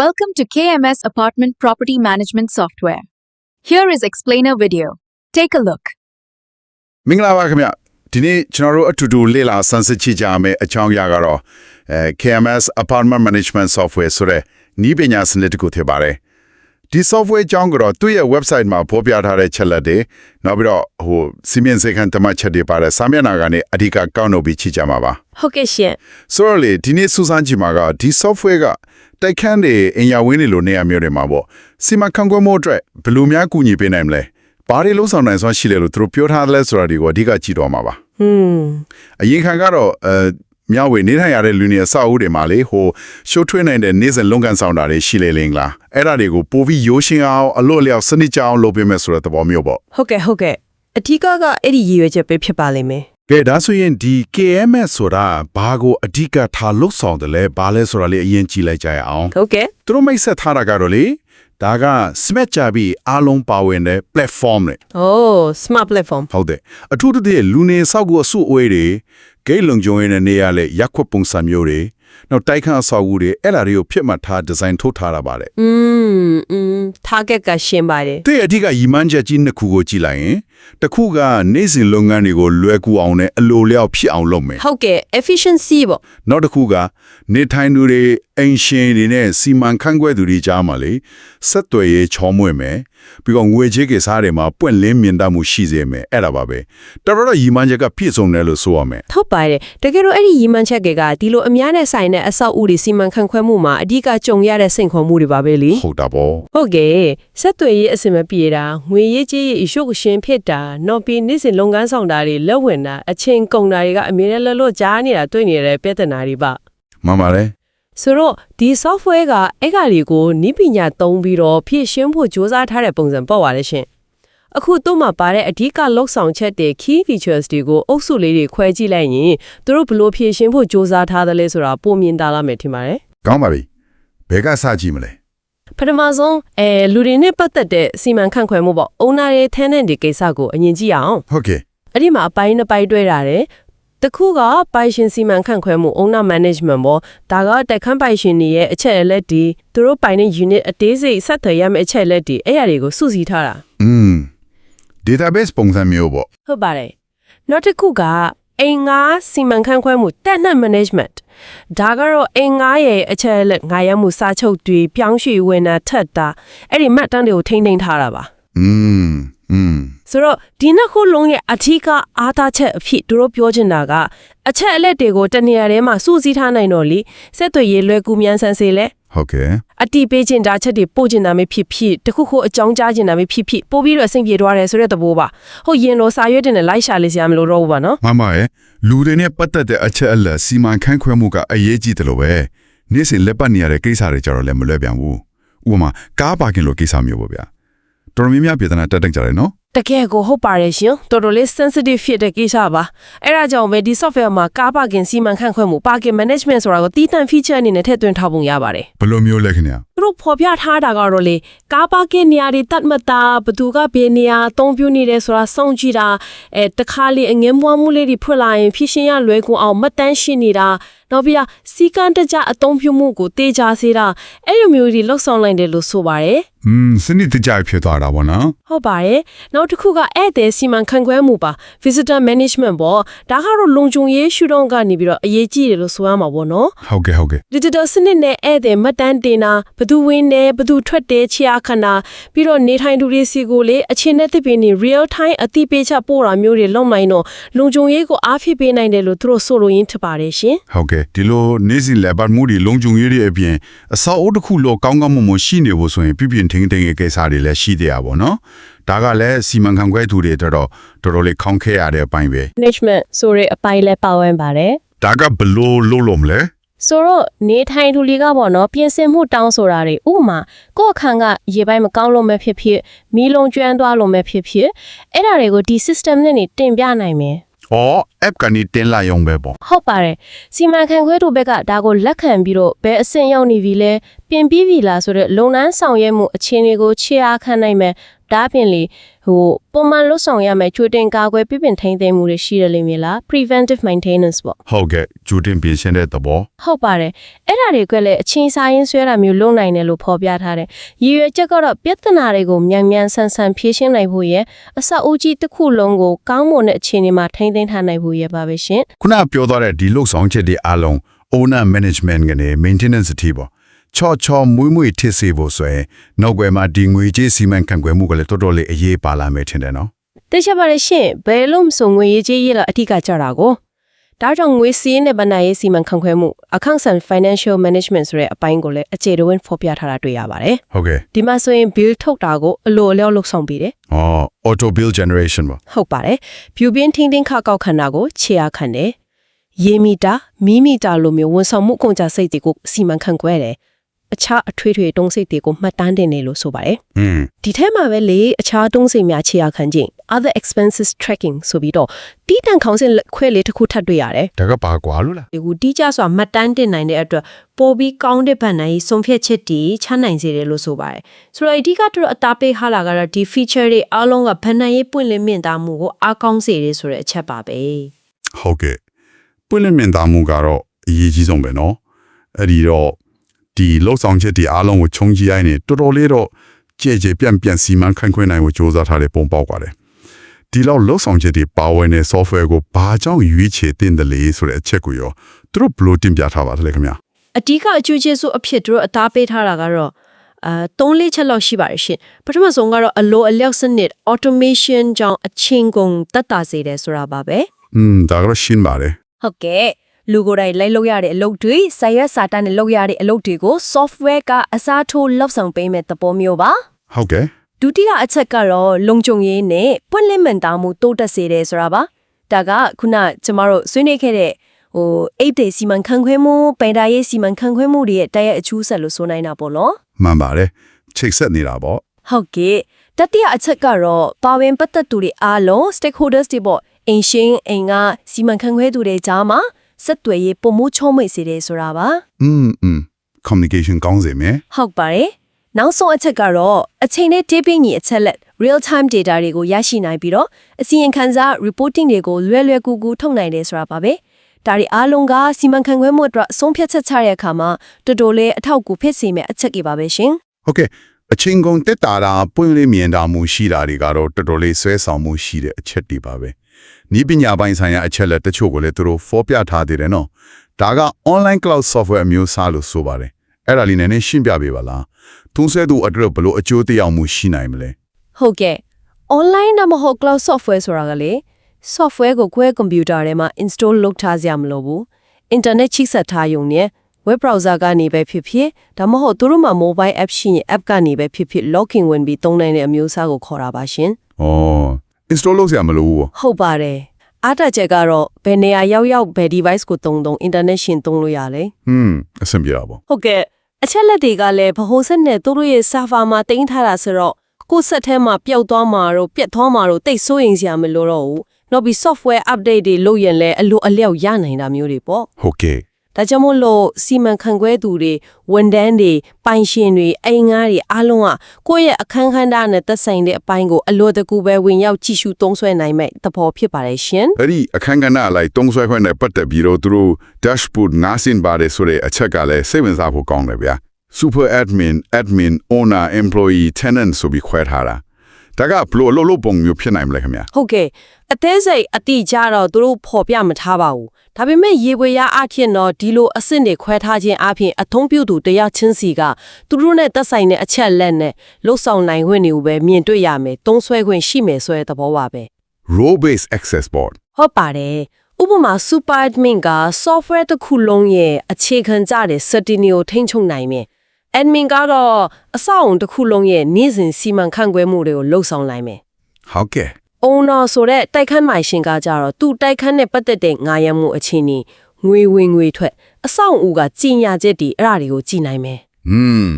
Welcome to KMS Apartment Property Management Software. Here is explainer video. Take a look. မင်္ဂလာပါခင်ဗျဒီနေ့ကျွန်တော်တို့အတူတူလေ့လာဆန်းစစ်ကြည့်ကြမယ့်အကြောင်းအရာကတော့အဲ KMS Apartment Management Software ဆိုတဲ့နည်းပညာစနစ်တစ်ခုဖြစ်ပါတယ်ဒီ software အကြောင်းကတော့သူ့ရဲ့ website မှာဖော်ပြထားတဲ့ချက်လက်တွေနောက်ပြီးတော့ဟိုစီမင်းစေခန်းတမတ်ချက်တွေပါတဲ့စာမျက်နှာကနေအဓိကကောက်နှုတ်ပြီးကြည့်ကြမှာပါဟုတ်ကဲ့ရှင်ဆိုတော့လေဒီနေ့စူးစမ်းကြည့်မှာကဒီ software က တိုက်ခန်းတွေအင်ယာဝင်းတွေလိုနေရာမျိုးတွေမှာပေါ့စီမံခန့်ခွဲမှုအတွက်ဘယ်လိုများကူညီပေးနိုင်မလဲဘာတွေလုံးဆောင်နိုင်စွမ်းရှိလဲလို့သူတို့ပြောထားတယ်လဲဆိုတာဒီကိုအဓိကကြည့်တော့မှာပါဟွန်းအရင်ခံကတော့အဲမြဝေနေထိုင်ရတဲ့လူနေအဆောက်အဦတွေမှာလေဟိုရှိုးထွေးနိုင်တဲ့နေစဉ်လုံကန်ဆောင်တာတွေရှိလေလင်းလားအဲ့ဒါတွေကိုပိုပြီးရိုးရှင်းအောင်အလို့အလျောက်စနစ်ကြအောင်လုပ်ပေးမယ်ဆိုတဲ့သဘောမျိုးပေါ့ဟုတ်ကဲ့ဟုတ်ကဲ့အထီးကကအဲ့ဒီရည်ရွယ်ချက်ပဲဖြစ်ပါလိမ့်မယ် ကဲဒါဆိုရင်ဒီ KMS ဆိုတာဘာကိုအဓိကထားလှုပ်ဆောင်တယ်လဲဘာလဲဆိုတာလေးအရင်ကြည့်လိုက်ကြရအောင်ဟုတ်ကဲ့သူတို့မိတ်ဆက်ထားတာကတော့လေဒါက smart ကြပြီးအားလုံးပါဝင်တဲ့ platform နဲ့โอ้ smart platform ဟုတ်တယ်အထူးသဖြင့်လူနေဆောက်ကူအစုအဝေးတွေဂိတ်လုံကြုံရတဲ့နေရာလေရက်ခွက်ပုံစံမျိုးတွေ နောက်တိုက်ခန်းအဆောက်အဦတွေအဲ့ဒါတွေကိုဖြစ်မှတ်ထားဒီဇိုင်းထုတ်ထားတာပါတယ် อืมอืม target ကရှင်းပါတယ် တဲ့အဓိကရီမန်းချက်ကြီးနှစ်ခုကိုကြည့်လိုက်ရင်တစ်ခုကနေ့စဉ်လုပ်ငန်းတွေကိုလွယ်ကူအောင်နဲ့အလိုလျောက်ဖြစ်အောင်လုပ်မယ် ဟုတ်ကဲ့ efficiency ပေါ့ နောက်တစ်ခုကနေထိုင်သူတွေအိမ်ရှင်တွေနဲ့စီမံခန့်ခွဲသူတွေကြားမှာလေဆက်သွယ်ရေးချောမွေ့မယ် ပြီးတော့ငွေကြေးကိစ္စတွေမှာပွင့်လင်းမြင်တတ်မှုရှိစေမယ်အဲ့ဒါပါပဲတော်တော်ရီမန်းချက်ကပြည့်စုံတယ်လို့ဆိုရမယ်ဟုတ်ပါတယ်တကယ်တော့အဲ့ဒီရည်မှန်းချက်ကဒီလိုအများနဲ့ဆိုင်တဲ့အဆောက်အဦတွေစီမံခန့်ခွဲမှုမှာအဓိကကြုံရတဲ့စိန်ခေါ်မှုတွေပါပဲလေဟုတ်တာပေါ့ဟုတ်ကဲ့ဆက်သွယ်ရေးအစင်မပြေတာငွေရေးကြေးရေးအရှုပ်အရှင်ဖြစ်တာနော်ပြီးနေ့စဉ်လုပ်ငန်းဆောင်တာတွေလက်ဝင်တာအချိန်ကုန်တာတွေကအမြဲတမ်းလွတ်လွတ်ကြားနေတာတွေ့နေတဲ့ပြဿနာတွေပါမှန်ပါတယ် ဆိုတော့ဒီ software ကအဲ့ကာတွေကိုနိပညာသုံးပြီးတော့ဖြည့်ရှင်းဖို့စ조사ထားတဲ့ပုံစံပေါ့ပါလေရှင်အခုသူ့မှာပါတဲ့အဓိကလောက်ဆောင်ချက်တွေ key features တွေကိုအုပ်စုလေးတွေခွဲကြည့်လိုက်ရင်သူတို့ဘယ်လိုဖြည့်ရှင်းဖို့စ조사ထားတယ်လဲဆိုတာပုံမြင်တာလာမယ်ထင်ပါတယ် ကောင်းပါပြီဘယ်ကစကြည့်မလဲ ပထမဆုံးအဲလူတွေနဲ့ပတ်သက်တဲ့စီမံခန့်ခွဲမှုပေါ့ owner ရဲ့ tenant တွေကိစ္စကိုအရင်ကြည့်အောင် ဟုတ်ကဲ့ အဲ့ဒီမှာအပိုင်းနှစ်ပိုင်းတွဲတာတယ် တစ်ခုကပိုင်ရှင်စီမံခန့်ခွဲမှု owner management ပေါ့ဒါကတက်ခန်းပိုင်ရှင်တွေရဲ့အချက်အလက်တွေသူတို့ပိုင်တဲ့ unit အသေးစိတ်ဆက်သွယ်ရမယ့်အချက်အလက်တွေအဲ့အရာတွေကိုစုစည်းထားတာ อืม database ပုံစံမျိုးပေါ့ ဟုတ်ပါတယ်နောက်တစ်ခုကအိမ်ငါစီမံခန့်ခွဲမှု tenant management ဒါကတော့အိမ်ငါရဲ့အချက်အလက်ငါရမှုစာချုပ်တွေပြောင်းရွှေ့ဝင်တာထက်တာအဲ့ဒီမှတ်တမ်းတွေကိုထိမ့်သိမ်းထားတာပါ อืมอืม ဆိုတော့ဒီနှစ်ခုလုံးရဲ့အထီးကအားသားချက်အဖြစ်သူတို့ပြောချင်တာကအချက်အလက်တွေကိုတနေရာထဲမှာစုစည်းထားနိုင်တော့လေဆက်သွယ်ရေးလွယ်ကူမြန်ဆန်စေလဲဟုတ်ကဲ့အတီးပေးချင်တာချက်တွေပို့ချင်တာမျိုးဖြစ်ဖြစ်တခုခုအကြောင်းကြားချင်တာမျိုးဖြစ်ဖြစ်ပို့ပြီးတော့အဆင်ပြေသွားတယ်ဆိုတဲ့သဘောပါဟုတ်ရင်တော့စာရွက်တင်နဲ့လိုက်ရှာလေးစရာမလိုတော့ဘူးပါနော်မမရဲ့လူတွေနဲ့ပတ်သက်တဲ့အချက်အလက်စီမံခန့်ခွဲမှုကအရေးကြီးတယ်လို့ပဲနေ့စဉ်လက်ပတ်နေရတဲ့ကိစ္စတွေကြတော့လည်းမလွယ်ပြန်ဘူးဥပမာကားပါကင်လိုကိစ္စမျိုးပေါ့ဗျာတော်တော်များများပြည်ထနာတက်တက်ကြတယ်နော် တကယ်ကိုဟုတ်ပါတယ်ရှင်တော်တော်လေး sensitive ဖြစ်တဲ့ကိစ္စပါအဲ့ဒါကြောင့်ပဲဒီ software မှာကားပါကင်စီမံခန့်ခွဲမှု parking management ဆိုတာကိုတည်တံ့ feature အနေနဲ့ထည့်သွင်းထားပုံရပါတယ်ဘယ်လိုမျိုးလဲခင်ဗျာသူတို့ဖော်ပြထားတာကတော့လေကားပါကင်နေရာတွေတတ်မှတ်တာဘသူကဘယ်နေရာအသုံးပြုနေတယ်ဆိုတာစောင့်ကြည့်တာအဲတခါလေအငင်းမွားမှုလေးတွေဖွင့်လာရင်ဖြစ်ရှင်းရလွယ်ကူအောင်မှတ်တမ်းရှိနေတာ နောက်ပြီးစီကံတကြအသုံးပြုမှုကိုတေချာစေတာအဲ့လိုမျိုးတွေလှုပ်ဆောင်နိုင်တယ်လို့ဆိုပါတယ်อืมစနစ်တကျဖြစ်သွားတာပေါ့နော်ဟုတ်ပါတယ်နောက်တစ်ခုကဧည့်သည်စီမံခန့်ခွဲမှုပါ visitor management ပေါ့ဒါကတော့လုံခြုံရေးရှုထောင့်ကနေပြီးတော့အရေးကြီးတယ်လို့ဆိုရမှာပေါ့နော်ဟုတ်ကဲ့ဟုတ်ကဲ့ digital စနစ်နဲ့ဧည့်သည်မှတ်တမ်းတင်တာဘယ်သူဝင်တယ်ဘယ်သူထွက်တယ်ချရာခဏပြီးတော့နေထိုင်သူတွေစီကိုလေအချင်းနဲ့တစ်ပင်နေ real time အတိပေးချက်ပို့တာမျိုးတွေလုပ်နိုင်တော့လုံခြုံရေးကိုအားဖြစ်ပေးနိုင်တယ်လို့သူတို့ဆိုလိုရင်းထပါတယ်ရှင်ဟုတ်ကဲ့ဒီလိုနေ့စဉ်လက်ပတ်မှုတွေလုံခြုံရေးတွေအပြင်အစောအုပ်တစ်ခုလောကောင်းကောင်းမွန်မွန်ရှိနေဖို့ဆိုရင်ပြပြင်းထင်းထင်းရဲ့ကိစ္စတွေလည်းရှိသေးရပါဘောနော်ဒါကလည်းစီမံခန့်ခွဲသူတွေတော်တော်တော်တော်လေးခေါင်းခဲရတဲ့အပိုင်းပဲ management ဆိုတဲ့အပိုင်းလဲပါဝင်ပါတယ်ဒါကဘလို့လို့လို့မလဲဆိုတော့နေထိုင်သူတွေကပေါ့နော်ပြင်ဆင်မှုတောင်းဆိုတာတွေဥပမာကိုယ့်အခန်းကရေပိုင်းမကောင်းလို့မဖြစ်ဖြစ်မီးလုံးကျွမ်းသွားလို့မဖြစ်ဖြစ်အဲ့ဒါတွေကိုဒီ system နဲ့နေတင်ပြနိုင်မယ်။အော် app ကနေတင်လာရုံပဲပေါ့ဟုတ်ပါတယ်စီမံခန့်ခွဲသူဘက်ကဒါကိုလက်ခံပြီးတော့ဘယ်အဆင့်ရောက်နေပြီလဲပြင်ပြီးပြီလားဆိုတော့လုံနန်းဆောင်ရွက်မှုအခြေအနေကိုခြေအားခံနိုင်မယ်ဒါအပြင်လေဟိုပုံမှန်လွတ်ဆောင်ရမယ်ချွေတင်ကာကွယ်ပြပင်ထိန်းသိမ်းမှုတွေရှိတယ်လိမ့်မလား preventive maintenance ပေါ့ဟုတ်ကဲ့ဂျူတင်ပြင်ရှင်းတဲ့သဘောဟုတ်ပါတယ်အဲ့ဒါတွေကလည်းအချင်းစားရင်းဆွဲတာမျိုးလုပ်နိုင်တယ်လို့ဖော်ပြထားတယ်ရည်ရွယ်ချက်ကတော့ပြဿနာတွေကိုမြန်မြန်ဆန်ဆန်ဖြေရှင်းနိုင်ဖို့ရယ်အဆောက်အဦကြီးတစ်ခုလုံးကိုကောင်းမွန်တဲ့အခြေအနေမှာထိန်းသိမ်းထားနိုင်ဖို့ရယ်ပါပဲရှင်ခုနပြောသွားတဲ့ဒီလုတ်ဆောင်ချက်တွေအားလုံး owner management ကနေ maintenance အထိပေါ့ချော့ချော့မွေးမွေးထစ်စေဖို့ဆိုရင်နောက်ွယ်မှာဒီငွေကြေးစီမံခန့်ခွဲမှုကလည်းတော်တော်လေးအရေးပါလာမယ်ထင်တယ်နော်သိချပါရရှင်ဘယ်လို့မဆိုငွေရေးကြေးရေးလာအထက်ကကြတာကို ဒါကြောင့်ငွေစည်းနဲ့ဗဏ္ဍာရေးစီမံခန့်ခွဲမှု accounts and financial management ဆိုတဲ့အပိုင်းကိုလည်းအခြေတော်ဝင်ဖော်ပြထားတာတွေ့ရပါတယ်ဟုတ်ကဲ့ဒီမှာဆိုရင် bill ထုတ်တာကိုအလိုအလျောက်လုပ်ဆောင်ပေးတယ်ဩ auto bill generation ပေါ့ဟုတ်ပါတယ်။ဖြူပြင်းထင်းထင်းခါကောက်ခန္ဓာကိုခြေရခံတယ်။ရေမီတာမီမီတာလိုမျိုးဝန်ဆောင်မှုကုန်ကြစိတ်တွေကိုစီမံခန့်ခွဲတယ်။ အခြားအထွေထွေတုံးစိတ်တွေကိုမှတ်တမ်းတင်နေလို့ဆိုပါတယ်။อืมဒီထဲမှာပဲလေအခြားတုံးစိတ်များခြေရခံခြင်း other expenses tracking ဆိုပြီးတော့တီးတန့်ခေါင်းစဉ်ခွဲလေးတစ်ခုထပ်တွေ့ရတယ်။ဒါကပါကွာလို့လား။ဒီကူတီးကြစွာမှတ်တမ်းတင်နိုင်တဲ့အတွက်ပိုပြီးကောင်းတဲ့ဗန်နိုင်ဆုံးဖြတ်ချက်တီးချနိုင်စေတယ်လို့ဆိုပါတယ်။ဆိုတော့အဓိကတော့အတားပေးဟလာကတော့ဒီ feature တွေအားလုံးကဗန်နိုင်ပွင့်လင်းမြင့်သားမှုကိုအားကောင်းစေတယ်ဆိုတဲ့အချက်ပါပဲ။ဟုတ်ကဲ့။ပွင့်လင်းမြင့်သားမှုကတော့အရေးကြီးဆုံးပဲနော်။အဲ့ဒီတော့ ဒီလုတ်ဆောင်ချက်ဒီအားလုံးကိုခြုံကြည့်လိုက်နေတော်တော်လေးတော့ကြဲကြဲပြန့်ပြန့်စီမံခန့်ခွဲနိုင်ဖို့စ조사ထားတဲ့ပုံပေါက်ပါတယ်ဒီလောက်လုတ်ဆောင်ချက်ဒီပါဝင်တဲ့ software ကိုဘာကြောင့်ရွေးချယ်တင်တယ်လဲဆိုတဲ့အချက်ကိုရောသူတို့ဘယ်လိုတင်ပြထားပါသလဲခင်ဗျာ အဓိကအကျိုးကျေးဇူးအဖြစ်သူတို့အသားပေးထားတာကတော့အာ၃လေးချက်လောက်ရှိပါတယ်ရှင်ပထမဆုံးကတော့အလိုအလျောက်စနစ် automation ကြောင့်အချင်းကုန်တက်တာစေတယ်ဆိုတာပါပဲ อืมဒါကတော့ရှင်းပါတယ် ဟုတ်ကဲ့ လူကိုယ်တိုင်လိုက်လုပ်ရတဲ့အလုပ်တွေစာရွက်စာတမ်းနဲ့လုပ်ရတဲ့အလုပ်တွေကို software ကအစားထိုးလောက်ဆောင်ပေးမဲ့သဘောမျိုးပါဟုတ်ကဲ့ဒုတိယအချက်ကတော့လုံခြုံရေးနဲ့ပွင့်လင်းမှန်တာမှုတိုးတက်စေတယ်ဆိုတာပါဒါကခုနကျမတို့ဆွေးနွေးခဲ့တဲ့ဟိုအိတ်တေစီမံခန့်ခွဲမှုပန်ဒါရေးစီမံခန့်ခွဲမှုတွေရဲ့တိုက်ရိုက်အကျိုးဆက်လို့ဆိုနိုင်တာပေါ့နော်မှန်ပါတယ်ချိတ်ဆက်နေတာပေါ့ဟုတ်ကဲ့တတိယအချက်ကတော့ပါဝင်ပတ်သက်သူတွေအားလုံး stakeholders တွေပေါ့အင်ရှင်အင်ကစီမံခန့်ခွဲသူတွေကြားမှာ ဆက်သွယ်ရေးပုံမှုချုံးမိတ်စေတယ်ဆိုတာပါ อืมอืม communication ကောင်းစေမယ် ဟုတ်ပါတယ်နောက်ဆုံးအချက်ကတော့အချိန်နဲ့တေးပင်းကြီးအချက်လက် real time data တွေကိုရရှိနိုင်ပြီးတော့အစီရင်ခံစာ reporting တွေကိုလွယ်လွယ်ကူကူထုတ်နိုင်တယ်ဆိုတာပါပဲဒါတွေအားလုံးကစီမံခန့်ခွဲမှုအတွက်အဆုံးဖြတ်ချက်ချတဲ့အခါမှာတော်တော်လေးအထောက်အကူဖြစ်စေမယ့်အချက်ကြီးပါပဲရှင် ဟုတ်ကဲ့အချင်းကုန်တက်တာတာပွင့်လင်းမြင်တာမှုရှိတာတွေကတော့တော်တော်လေးဆွဲဆောင်မှုရှိတဲ့အချက်တွေပါပဲ နီးပညာပိုင်းဆိုင်ရာအချက်လက်တချို့ကိုလည်းသူတို့ဖော်ပြထားသေးတယ်နော်ဒါက online cloud software အမျိုးအစားလို့ဆိုပါတယ်အဲ့ဒါလေးနည်းနည်းရှင်းပြပေးပါလားသုံးဆွဲသူအတွက်ဘယ်လိုအကျိုးသက်ရောက်မှုရှိနိုင်မလဲဟုတ်ကဲ့ online ဒါမှမဟုတ် cloud software ဆိုတာကလေ software ကိုကိုယ့်ရဲ့ computer ထဲမှာ install လုပ်ထားစရာမလိုဘူး internet ချိတ်ဆက်ထားရုံနဲ့ web browser ကနေပဲဖြစ်ဖြစ်ဒါမှမဟုတ်သူတို့မှာ mobile app ရှိရင် app ကနေပဲဖြစ်ဖြစ် login ဝင်ပြီးသုံးနိုင်တဲ့အမျိုးအစားကိုခေါ်တာပါရှင်ဩ install လုပ်စရာမလိုဘူးပေါ့ဟုတ်ပါတယ်အားတက်ချက်ကတော့ဘယ်နေရာရောက်ရောက်ဘယ် device ကိုသုံးသုံး internet ရှင်သုံးလို့ရလဲဟွန်းအဆင်ပြေတာပေါ့ဟုတ်ကဲ့အချက်လက်တွေကလည်းဗဟိုဆက်နဲ့သူတို့ရဲ့ server မှာတင်ထားတာဆိုတော့ကိုယ့်ဆက်ထဲမှာပျောက်သွားမှာတော့ပြတ်သွားမှာတော့တိတ်ဆိုးရင်စရာမလိုတော့ဘူးနောက်ပြီး software update တွေလုပ်ရင်လည်းအလိုအလျောက်ရနိုင်တာမျိုးတွေပေါ့ဟုတ်ကဲ့ ဒါကြောင့်မို့လို့စီမံခန့်ခွဲသူတွေဝန်ထမ်းတွေပိုင်ရှင်တွေအိမ်ငါးတွေအားလုံးကကိုယ့်ရဲ့အခန်းခန်းသားနဲ့သက်ဆိုင်တဲ့အပိုင်းကိုအလိုတကူပဲဝင်ရောက်ကြည့်ရှုသုံးစွဲနိုင်မဲ့သဘောဖြစ်ပါတယ်ရှင်အဲ့ဒီအခန်းကဏ္ဍအလိုက်တုံးဆွဲခွင့်နဲ့ပတ်သက်ပြီးတော့သူတို့ dashboard နားဆင်ပါတယ်ဆိုတဲ့အချက်ကလည်းစိတ်ဝင်စားဖို့ကောင်းတယ်ဗျာ super admin admin owner employee tenant ဆိုပြီးခွဲထားတာဒါကဘလို့အလုပ်လုပ်ပုံမျိုးဖြစ်နိုင်မလဲခင်ဗျာဟုတ်ကဲ့အသေးစိတ်အတိကြတော့သူတို့ဖော်ပြမထားပါဘူး ဒါပေမဲ့ရေပွေရအဖြစ်တော့ဒီလိုအစ်စ်တွေခွဲထားခြင်းအပြင်အထုံးပြုသူတရားချင်းစီကသူတို့နဲ့သက်ဆိုင်တဲ့အချက်လက်နဲ့လှုပ်ဆောင်နိုင်ခွင့်တွေကိုပဲမြင်တွေ့ရမယ်သုံးဆွဲခွင့်ရှိမယ်ဆိုတဲ့သဘောပါပဲ role based access board ဟုတ်ပါတယ်ဥပမာ super admin က software တစ်ခုလုံးရဲ့အခြေခံကြတဲ့ setting ကိုထိန်းချုပ်နိုင်မယ် admin ကတော့အဆောက်အုံတစ်ခုလုံးရဲ့နေ့စဉ်စီမံခန့်ခွဲမှုတွေကိုလှုပ်ဆောင်နိုင်မယ်ဟုတ်ကဲ့ owner ဆိုတဲ့တိုက်ခန်းမိုင်ရှင်ကကြတော့သူ့တိုက်ခန်းနဲ့ပတ်သက်တဲ့ငာရမှုအခြေအနေငွေဝင်ငွေထွက်အဆောင်အဦကကြီးညာချက်တွေအဲ့ဒါတွေကိုကြည်နိုင်မယ်อืม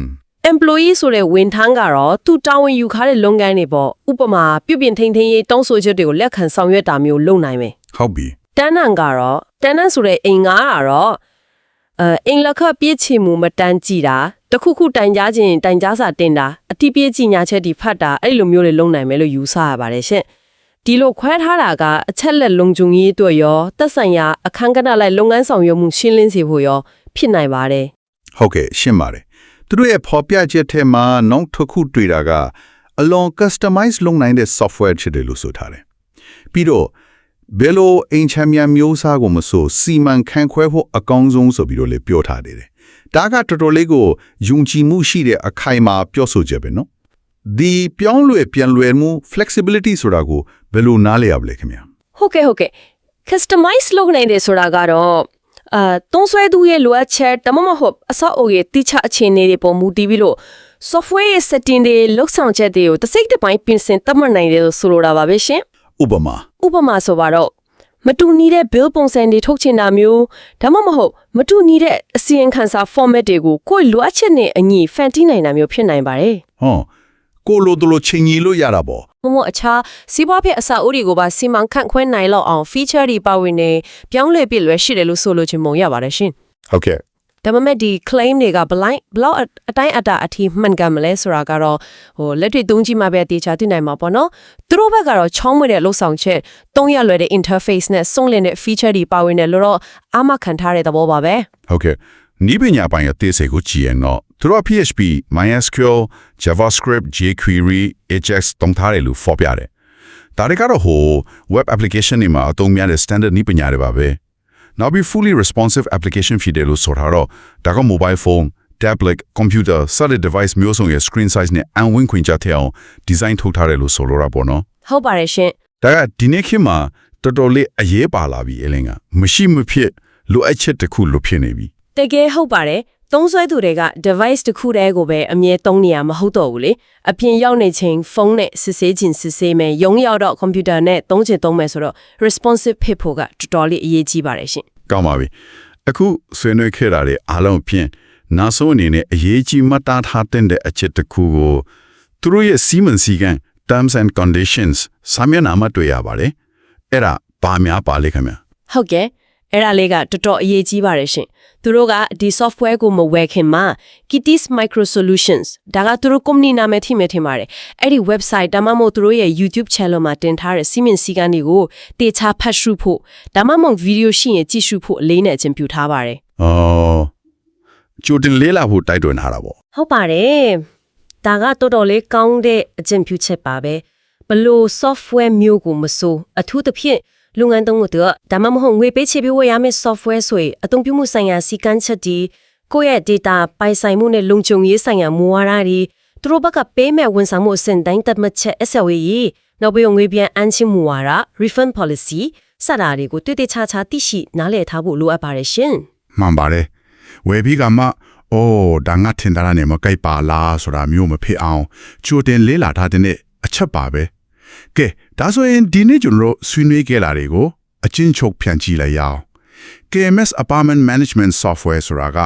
employee ဆိုတဲ့ဝန်ထမ်းကတော့သူတာဝန်ယူထားတဲ့လုပ်ငန်းတွေပေါ့ဥပမာပြုပြင်ထိန်းသိမ်းရေးတောင်းဆိုချက်တွေကိုလက်ခံဆောင်ရွက်တာမျိုးလုပ်နိုင်မယ်ဟုတ်ပြီတန်းနန်ကတော့တန်းနန်ဆိုတဲ့အိမ်ငါကတော့အဲအင်လက်ခပြည့်ချီမှုမတန်းကြည့်တာတတခုခုတိုင်ကြားခြင်းတိုင်ကြားစာတင်တာအတိပြည့်ကြီးညာချက်ဒီဖတ်တာအဲ့လိုမျိုးတွေလုပ်နိုင်မယ်လို့ယူဆရပါတယ်ရှင် ဒီလိုခွဲထားတာကအချက်လက်လုံခြုံရေးအတွက်ရောသက်ဆိုင်ရာအခန်းကဏ္ဍလိုက်လုပ်ငန်းဆောင်ရွက်မှုရှင်းလင်းစေဖို့ရောဖြစ်နိုင်ပါတယ်ဟုတ်ကဲ့ရှင်းပါတယ်သူတို့ရဲ့ဖော်ပြချက်ထဲမှာနောက်တစ်ခုတွေ့တာကအလွန် customize လုပ်နိုင်တဲ့ software ဖြစ်တယ်လို့ဆိုထားတယ်ပြီးတော့ဘယ်လိုအင်ချမ်းမြန်မျိုးစားကိုမဆိုစီမံခန့်ခွဲဖို့အကောင်းဆုံးဆိုပြီးတော့လေပြောထားတယ်ဒါကတော်တော်လေးကိုယုံကြည်မှုရှိတဲ့အခိုင်အမာပြောဆိုချက်ပဲနော် ဒီပြောင်းလဲပြန်လဲမှု flexibility ဆိုတာကိုဘယ်လိုနားလည်ရမလဲခင်ဗျာဟုတ်ကဲ့ဟုတ်ကဲ့ customize လုပ်နိုင်တယ်ဆိုတာကတော့အာတုံးဆွဲသူရဲ့လိုအပ်ချက်တမမဟုတ်အဆောက်အုံရဲ့တိကျအခြေအနေတွေပေါ်မူတည်ပြီးလို့ software ရဲ့ setting တွေလောက်ဆောင်ချက်တွေကိုတစ်စိတ်တစ်ပိုင်းပြင်ဆင်သတ်မှတ်နိုင်တယ်လို့ဆိုလိုတာပါပဲရှင်ဥပမာဥပမာဆိုပါတော့မတူညီတဲ့ bill ပုံစံတွေထုတ်ချင်တာမျိုးဒါမှမဟုတ်မတူညီတဲ့အစီရင်ခံစာ format တွေကိုကိုယ်လိုအပ်ချက်နဲ့အညီဖန်တီးနိုင်တာမျိုးဖြစ်နိုင်ပါတယ်ဟော ကိုလိုတို့လိုချင်းကြီးလို့ရတာပေါ့မမအခြားစီးပွားဖြစ်အစာအုပ်တွေကိုပါစီမံခန့်ခွဲနိုင်လောက်အောင် feature တွေပါဝင်နေပြောင်းလဲပြည့်လွယ်ရှိတယ်လို့ဆိုလိုချင်ပုံရပါတယ်ရှင်ဟုတ်ကဲ့ဒါပေမဲ့ဒီ claim တွေကဘလိုက်ဘလောက်အတိုင်းအတာအထိမှန်ကန်မလဲဆိုတာကတော့ဟိုလက်တွေ့သုံးကြည့်မှပဲအတေချာသိနိုင်မှာပေါ့နော်သူတို့ဘက်ကတော့ချောင်းမွေတဲ့လှုပ်ဆောင်ချက်သုံးရလွယ်တဲ့ interface နဲ့စုံလင်တဲ့ feature တွေပါဝင်တယ်လို့တော့အာမခံထားတဲ့သဘောပါပဲဟုတ်ကဲ့ နီးပညာပိုင်းအသေးစိတ်ကိုကြည့်ရင်တော့သူတို့က PHP, MySQL, JavaScript, jQuery, Ajax တုံးထားတယ်လို့ဖော်ပြတယ်။ဒါတွေကတော့ဟို web application တွေမှာအသုံးများတဲ့ standard နီးပညာတွေပါပဲ။နောက်ပြီး fully responsive application ဖြစ်တယ်လို့ဆိုထားတော့ဒါက mobile phone, tablet, computer စတဲ့ device မျိုးစုံရဲ့ screen size နဲ့အန်ဝင်းခွင့်ကြတဲ့အောင် design ထုတ်ထားတယ်လို့ဆိုလိုတာပေါ့နော်။ဟုတ်ပါတယ်ရှင်ဒါကဒီနေ့ခေတ်မှာတော်တော်လေးအရေးပါလာပြီအလင်းကမရှိမဖြစ်လိုအပ်ချက်တစ်ခုလိုဖြစ်နေပြီ တကယ်ဟုတ်ပါတယ်သုံးဆွဲသူတွေက device တစ်ခုတည်းကိုပဲအမြဲသုံးနေရမဟုတ်တော့ဘူးလေအပြင်ရောက်နေချိန်ဖုန်းနဲ့စစ်ဆေးခြင်းစစ်ဆေးမယ်ရုံရောက်တော့ computer နဲ့သုံးချင်သုံးမယ်ဆိုတော့ responsive ဖြစ်ဖို့ကတော်တော်လေးအရေးကြီးပါတယ်ရှင်ကောင်းပါပြီအခုဆွေးနွေးခဲ့တာတွေအားလုံးဖြင့်နောက်ဆုံးအနေနဲ့အရေးကြီးမှတ်သားထားတဲ့အချက်တစ်ခုကိုသူတို့ရဲ့စီမံစည်းကမ်း terms and conditions စာမျက်နှာမှာတွေ့ရပါတယ်အဲ့ဒါဘာများပါလဲခင်ဗျာဟုတ်ကဲ့ အဲ့ဒါလေးကတော်တော်အရေးကြီးပါတယ်ရှင်သူတို့ကဒီ software ကိုမဝယ်ခင်မှာ Kitty's Micro Solutions ဒါကသူတို့ company နာမည်ထိမဲ့ထင်ပါတယ်အဲ့ဒီ website ဒါမှမဟုတ်သူတို့ရဲ့ YouTube channel မှာတင်ထားတဲ့စီမင်းစည်းကမ်းတွေကိုတေချာဖတ်ရှုဖို့ဒါမှမဟုတ် video ရှိရင်ကြည့်ရှုဖို့အလေးနဲ့အချင်းပြုထားပါတယ်အော်ကြိုတင်လေးလာဖို့တိုက်တွန်းထားတာပေါ့ဟုတ်ပါတယ်ဒါကတော်တော်လေးကောင်းတဲ့အကျင့်ပြုချက်ပါပဲဘလို့ software မျိုးကိုမစိုးအထူးသဖြင့် လူငန်းသုံးတို့ဒါမှမဟုတ်ငွေပေးချေပြီးဝယ်ရမယ့် software ဆိုရင်အသုံးပြုမှုဆိုင်ရာစီကံချက်ဒီကိုယ့်ရဲ့ data ပိုင်ဆိုင်မှုနဲ့လုံခြုံရေးဆိုင်ရာမူဝါဒတွေသူတို့ဘက်ကပေးမဲ့ဝန်ဆောင်မှုအဆင့်တိုင်းသတ်မှတ်ချက် SLA နောက်ပြီးငွေပြန်အန်းချင်းမူဝါဒ refund policy စတာတွေကိုတွေ့တွေ့ချာချာသိရှိနားလည်ထားဖို့လိုအပ်ပါတယ်ရှင်မှန်ပါတယ်ဝယ်ပြီးကမှအိုးဒါငါထင်တာနဲ့မကြိုက်ပါလားဆိုတာမျိုးမဖြစ်အောင်ကြိုတင်လေးလာထားတဲ့အချက်ပါပဲ ကဲဒါဆိုရင်ဒီနေ့ကျွန်တော်တို့ဆွေးနွေးခဲ့တာတွေကိုအချင်းချုပ်ဖြန့်ကြည့်လိုက်ရအောင် KMS Apartment Management Software ဆိုတာက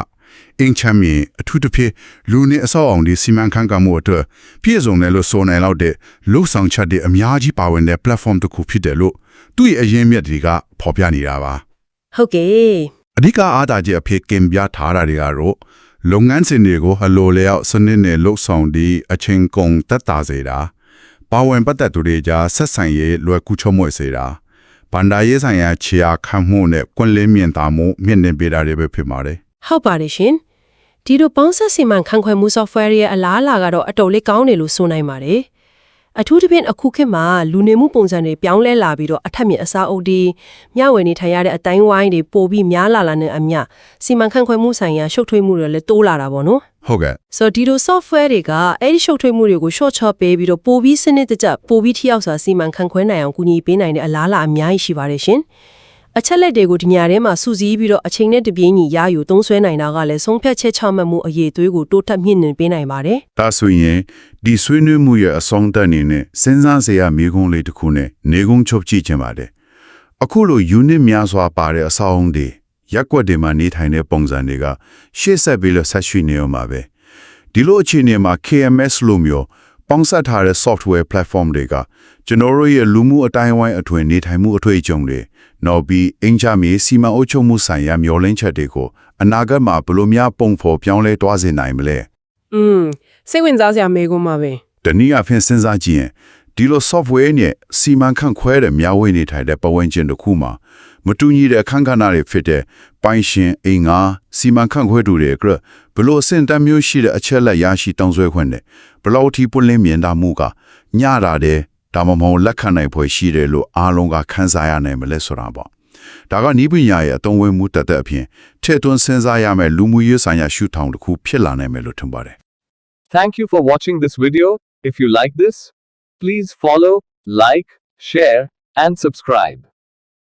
အင်ချမ်းမြေအထူးသဖြင့်လူနေအဆောက်အအုံဒီစီမံခန့်ခွဲမှုအတွက်ပြည့်စုံတယ်လို့ဆိုနိုင်လောက်တဲ့လုံဆောင်ချက်တွေအများကြီးပါဝင်တဲ့ platform တစ်ခုဖြစ်တယ်လို့သူ့ရဲ့အရင်းမြစ်တွေကဖော်ပြနေတာပါဟုတ်ကဲ့အဓိကအားသာချက်အဖြစ်ကင်ပြထားတာတွေကတော့လုပ်ငန်းစဉ်တွေကိုဟလိုလျောက်စနစ်နဲ့လှုပ်ဆောင်ပြီးအချင်းကုန်တက်တာစေတာ ပါဝင်ပတ်သက်သူတွေကြားဆက်ဆံရေးလွယ်ကူချောမွေ့စေတာဗန္ဒာရေးဆိုင်ရာခြေအားခံမှုနဲ့ကွန်လင်းမြင်တာမှုမြင့်နေပေးတာတွေပဲဖြစ်ပါတယ်ဟုတ်ပါတယ်ရှင်ဒီလိုပေါင်းဆက်စီမံခန့်ခွဲမှု software ရဲ့အလားအလာကတော့အတော်လေးကောင်းတယ်လို့ဆိုနိုင်ပါတယ်အထူးသဖြင့်အခုခေတ်မှာလူနေမှုပုံစံတွေပြောင်းလဲလာပြီးတော့အထက်မြင့်အစားအုပ်တွေမျှဝေနေထိုင်ရတဲ့အတိုင်းဝိုင်းတွေပိုပြီးများလာလာနဲ့အမျှစီမံခန့်ခွဲမှုဆိုင်ရာရှုပ်ထွေးမှုတွေလည်းတိုးလာတာပေါ့နော် ဟုတ်ကဲ့ဆိုတော့ဒီလို software တွေကအဲ့ဒီရှုပ်ထွေးမှုတွေကို short chop ပေးပြီးတော့ပိုပြီးစနစ်တကျပိုပြီးထိရောက်စွာစီမံခန့်ခွဲနိုင်အောင်ကူညီပေးနိုင်တဲ့အလားအလာအများကြီးရှိပါတယ်ရှင်အချက်လက်တွေကိုဒီညထဲမှာစူးစီးပြီးတော့အချိန်နဲ့တပြေးညီရယူသုံးဆွဲနိုင်တာကလည်းဆုံးဖြတ်ချက်ချမှတ်မှုအရေးသွေးကိုတိုးတက်မြင့်တင်ပေးနိုင်ပါတယ်ဒါဆိုရင်ဒီဆွေးနွေးမှုရဲ့အဆုံးသတ်အနေနဲ့စဉ်းစားစရာမိကုံးလေးတစ်ခုနဲ့နေကုန်းချုပ်ကြည့်ချင်ပါတယ်အခုလို unit များစွာပါတဲ့အဆောက်အုံတွေ ရက်ကွက်တွေမှာနေထိုင်တဲ့ပုံစံတွေကရှေ့ဆက်ပြီးလို့ဆက်ရှိနေအောင်ပါပဲဒီလိုအခြေအနေမှာ KMS လို့မျိုးပေါင်းစပ်ထားတဲ့ software platform တွေကကျွန်တော်တို့ရဲ့လူမှုအတိုင်းအဝိုင်းအထွေနေထိုင်မှုအထွေအကြုံတွေနောက်ပြီးအင်ချာမီစီမံအုပ်ချုပ်မှုဆိုင်ရာမျှော်လင့်ချက်တွေကိုအနာဂတ်မှာဘယ်လိုများပုံဖော်ပြောင်းလဲတွားစေနိုင်မလဲอืมစိတ်ဝင်စားစရာမေးခွန်းပါပဲတနည်းအားဖြင့်စဉ်းစားကြည့်ရင်ဒီလို software နဲ့စီမံခန့်ခွဲတဲ့မျှဝေနေထိုင်တဲ့ပတ်ဝန်းကျင်တစ်ခုမှာ မတူညီတဲ့အခန်းကဏ္ဍတွေဖြစ်တဲ့ပိုင်ရှင်အင်္ဂါစီမံခန့်ခွဲသူတွေကဘလို့အဆင့်တန်းမျိုးရှိတဲ့အချက်လက်ရရှိတောင်းဆွဲခွင့်နဲ့ဘလို့ထီပွင့်လင်းမြင်တာမှုကညတာတဲ့ဒါမှမဟုတ်လက်ခံနိုင်ဖွယ်ရှိတယ်လို့အားလုံးကခန်းစားရနိုင်မလဲဆိုတာပေါ့ဒါကနီးပညာရဲ့အသုံးဝင်မှုတသက်အပြင်ထည့်သွင်းစဉ်းစားရမယ့်လူမှုရေးဆိုင်ရာရှုထောင့်တစ်ခုဖြစ်လာနိုင်မယ်လို့ထင်ပါတယ် Thank you for watching this video. If you like this, please follow, like, share, and subscribe.